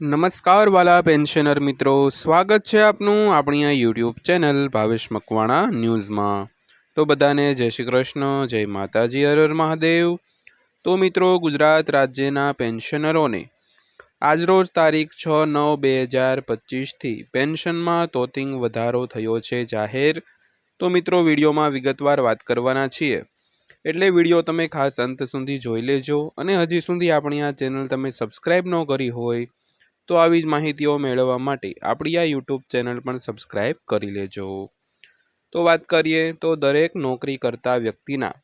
નમસ્કાર વાલા પેન્શનર મિત્રો. સ્વાગત છે આપનું આપણી આ યુટ્યુબ ચેનલ ભાવેશ મકવાણા ન્યૂઝમાં. તો બધાને જય શ્રી કૃષ્ણ, જય માતાજી, હર મહાદેવ. તો મિત્રો, ગુજરાત રાજ્યના પેન્શનરોને આજરોજ તારીખ છ નવ બે હજાર પચીસથી પેન્શનમાં તોતિંગ વધારો થયો છે જાહેર. તો મિત્રો, વિડીયોમાં વિગતવાર વાત કરવાના છીએ. એટલે વીડિયો તમે ખાસ અંત સુધી જોઈ લેજો અને હજી સુધી આપણી આ ચેનલ તમે સબસ્ક્રાઈબ ન કરી હોય તો આવી જ માહિતીઓ મેળવવા માટે આપણી આ યુટ્યુબ ચેનલ પણ સબસ્ક્રાઈબ કરી લેજો. તો વાત કરીએ તો દરેક નોકરી કરતા વ્યક્તિના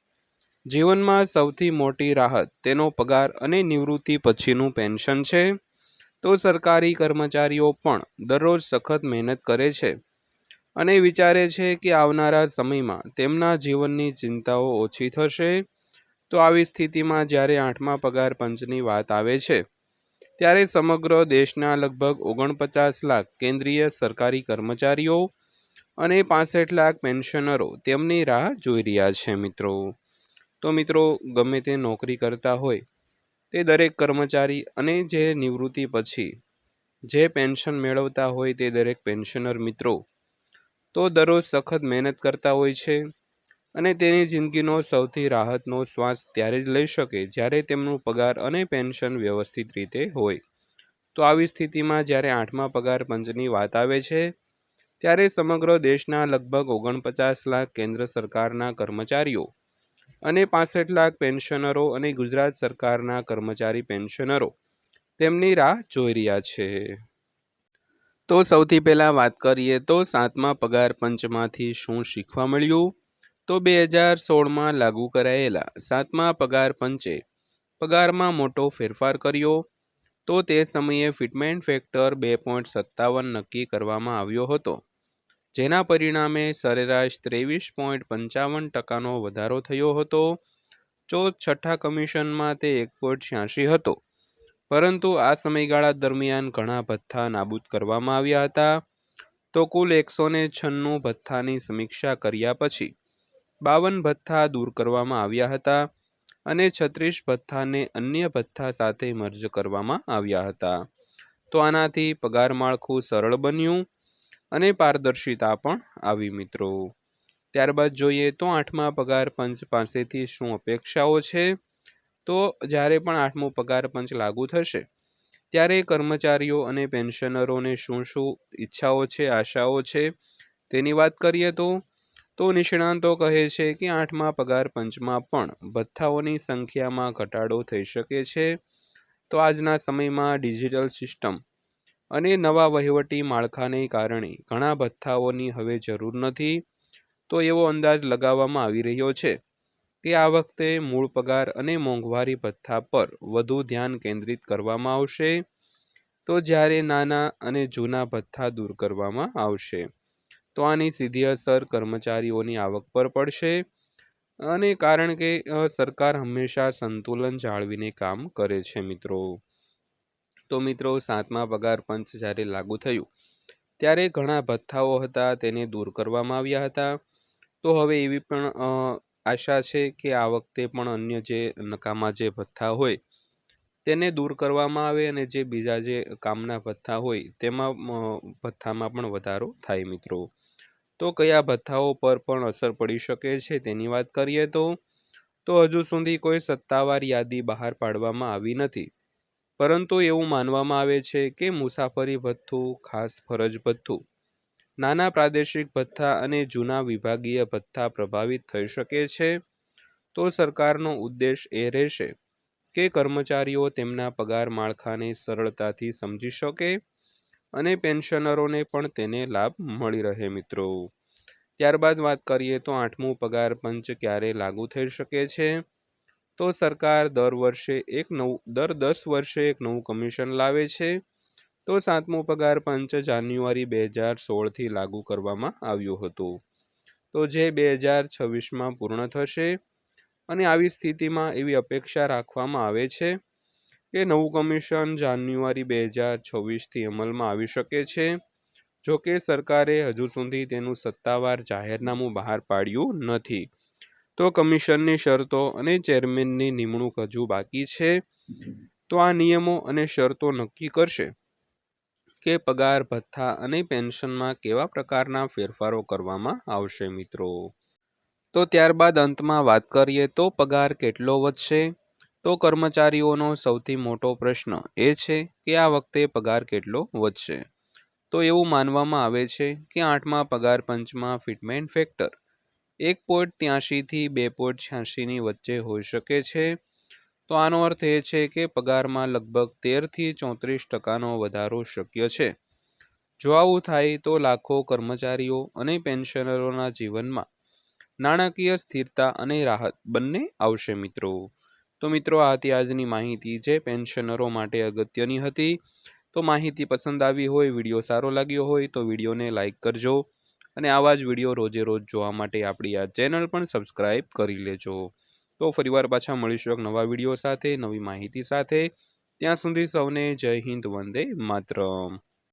જીવનમાં સૌથી મોટી રાહત તેનો પગાર અને નિવૃત્તિ પછીનું પેન્શન છે. તો સરકારી કર્મચારીઓ પણ દરરોજ સખત મહેનત કરે છે અને વિચારે છે કે આવનારા સમયમાં તેમના જીવનની ચિંતાઓ ઓછી થશે. તો આવી સ્થિતિમાં જ્યારે આઠમા પગાર પંચની વાત આવે છે ત્યારે સમગ્ર દેશના લગભગ ઓગણપચાસ લાખ કેન્દ્રીય સરકારી કર્મચારીઓ અને પાસઠ લાખ પેન્શનરો તેમની રાહ જોઈ રહ્યા છે મિત્રો. તો મિત્રો, ગમે તે નોકરી કરતા હોય, તે દરેક કર્મચારી અને જે નિવૃત્તિ પછી જે પેન્શન મેળવતા હોય તે દરેક પેન્શનર મિત્રો, તો દરરોજ સખત મહેનત કરતા હોય છે અને તેની જિંદગીનો સૌથી રાહતનો શ્વાસ ત્યારે જ લઈ શકે જ્યારે તેમનો પગાર અને પેન્શન વ્યવસ્થિત રીતે હોય. તો આવી સ્થિતિમાં જ્યારે આઠમા પગાર પંચની વાત આવે છે, ત્યારે સમગ્ર દેશના લગભગ ઓગણપચાસ લાખ કેન્દ્ર સરકારના કર્મચારીઓ અને પાસઠ લાખ પેન્શનરો અને ગુજરાત સરકારના કર્મચારી પેન્શનરો તેમની રાહ જોઈ રહ્યા છે. તો સૌથી પહેલાં વાત કરીએ તો સાતમા પગાર પંચમાંથી શું શીખવા મળ્યું? તો બે હજાર સોળમાં લાગુ કરાયેલા સાતમા પગાર પંચે પગારમાં મોટો ફેરફાર કર્યો. તો તે સમયે ફિટમેન્ટ ફેક્ટર બે પોઈન્ટ સત્તાવન નક્કી કરવામાં આવ્યો હતો, જેના પરિણામે સરેરાશ ત્રેવીસ પોઈન્ટ પંચાવન ટકાનો વધારો થયો હતો. ચોથ છઠ્ઠા કમિશનમાં તે એક પોઈન્ટ છ્યાસી હતો, પરંતુ આ સમયગાળા દરમિયાન ઘણા ભથ્થા નાબૂદ કરવામાં આવ્યા હતા. તો કુલ એકસો ને છન્નું ભથ્થાની સમીક્ષા કર્યા પછી બાવન ભથ્થા દૂર કરવામાં આવ્યા હતા અને છત્રીસ ભથ્થાને અન્ય ભથ્થા સાથે મર્જ કરવામાં આવ્યા હતા. તો આનાથી પગાર માળખું સરળ બન્યું અને પારદર્શિતા પણ આવી મિત્રો. ત્યારબાદ જોઈએ તો આઠમા પગાર પંચ પાસેથી શું અપેક્ષાઓ છે? તો જ્યારે પણ આઠમો પગાર પંચ લાગુ થશે, ત્યારે કર્મચારીઓ અને પેન્શનરોને શું શું ઈચ્છાઓ છે, આશાઓ છે તેની વાત કરીએ તો તો નિષ્ણાંતો કહે છે કે આઠમા પગાર પંચમાં પણ ભથ્થાઓની સંખ્યામાં ઘટાડો થઈ શકે છે. તો આજના સમયમાં ડિજિટલ સિસ્ટમ અને નવા વહીવટી માળખાને કારણે ઘણા ભથ્થાઓની હવે જરૂર નથી. તો એવો અંદાજ લગાવવામાં આવી રહ્યો છે કે આ વખતે મૂળ પગાર અને મોંઘવારી ભથ્થા પર વધુ ધ્યાન કેન્દ્રિત કરવામાં આવશે. તો જ્યારે નાના અને જૂના ભથ્થા દૂર કરવામાં આવશે. તો આની સીધી અસર કર્મચારીઓની આવક પર પડશે અને કારણ કે સરકાર હંમેશા સંતુલન જાળવીને કામ કરે છે મિત્રો. તો મિત્રો, સાતમા પગાર પંચ જ્યારે લાગુ થયું, ત્યારે ઘણા ભથ્થાઓ હતા તેને દૂર કરવામાં આવ્યા હતા. તો હવે એવી પણ આશા છે કે આ વખતે પણ અન્ય જે નકામા જે ભથ્થા હોય, તેને દૂર કરવામાં આવે અને જે બીજા જે કામના ભથ્થા હોય, તેમાં ભથ્થામાં પણ વધારો થાય મિત્રો. તો કયા ભથ્થાઓ પર પણ અસર પડી શકે છે તેની વાત કરીએ તો તો હજુ સુધી કોઈ સત્તાવાર યાદી બહાર પાડવામાં આવી નથી. પરંતુ એવું માનવામાં આવે છે કે મુસાફરી ભથ્થું, ખાસ ફરજ ભથ્થું, નાના પ્રાદેશિક ભથ્થા અને જૂના વિભાગીય ભથ્થા પ્રભાવિત થઈ શકે છે, તો સરકારનો ઉદ્દેશ એ રહેશે કે કર્મચારીઓ તેમના પગાર માળખાને સરળતાથી સમજી શકે અને પેન્શનરોને પણ તેને લાભ મળી રહે મિત્રો. ત્યારબાદ વાત કરીએ તો આઠમું પગાર પંચ ક્યારે લાગુ થઈ શકે છે? તો સરકાર દર વર્ષે એક નવું, દર દસ વર્ષે એક નવું કમિશન લાવે છે. તો સાતમું પગાર પંચ જાન્યુઆરી બે હજાર સોળથી લાગુ કરવામાં આવ્યું હતું. તો જે બે હજાર છવ્વીસમાં પૂર્ણ થશે અને આવી સ્થિતિમાં એવી અપેક્ષા રાખવામાં આવે છે કે નવું કમિશન જાન્યુઆરી બે હજાર છવ્વીસથી અમલમાં આવી શકે છે? જો કે સરકારે હજુ સુધી તેનું સત્તાવાર જાહેરનામું બહાર પાડ્યું નથી. તો કમિશનની શરતો અને ચેરમેનની નિમણૂક હજુ બાકી છે? તો આ નિયમો અને શરતો નક્કી કરશે કે પગાર, ભથ્થા અને પેન્શનમાં કેવા પ્રકારના ફેરફારો કરવામાં આવશે મિત્રો? તો ત્યારબાદ અંતમાં વાત કરીએ તો પગાર કેટલો વધશે? તો કર્મચારીઓનો સૌથી મોટો પ્રશ્ન એ છે કે આ વખતે પગાર કેટલો વધશે? તો એવું માનવામાં આવે છે કે આઠમા પગાર પંચમાં ફિટમેન્ટ ફેક્ટર એક પોઈન્ટ ત્યાંશીથી બે પોઈન્ટ છ્યાસીની વચ્ચે હોઈ શકે છે. તો આનો અર્થ એ છે કે પગારમાં લગભગ તેરથી ચોત્રીસ ટકાનો વધારો શક્ય છે. જો આવું થાય તો લાખો કર્મચારીઓ અને પેન્શનરોના જીવનમાં નાણાકીય સ્થિરતા અને રાહત બંને આવશે મિત્રો. તો મિત્રો, આ હતી આજની માહિતી જે પેન્શનરો માટે અગત્યની હતી. તો માહિતી પસંદ આવી હોય, વીડિયો સારો લાગ્યો હોય, તો વિડીયોને લાઇક કરજો અને આવા જ વીડિયો રોજે રોજ જોવા માટે આપણી આ ચેનલ પણ સબસ્ક્રાઈબ કરી લેજો. તો ફરીવાર પાછા મળીશું એક નવા વીડિયો સાથે, નવી માહિતી સાથે. ત્યાં સુધી સૌને જય હિન્દ, વંદે માતરમ.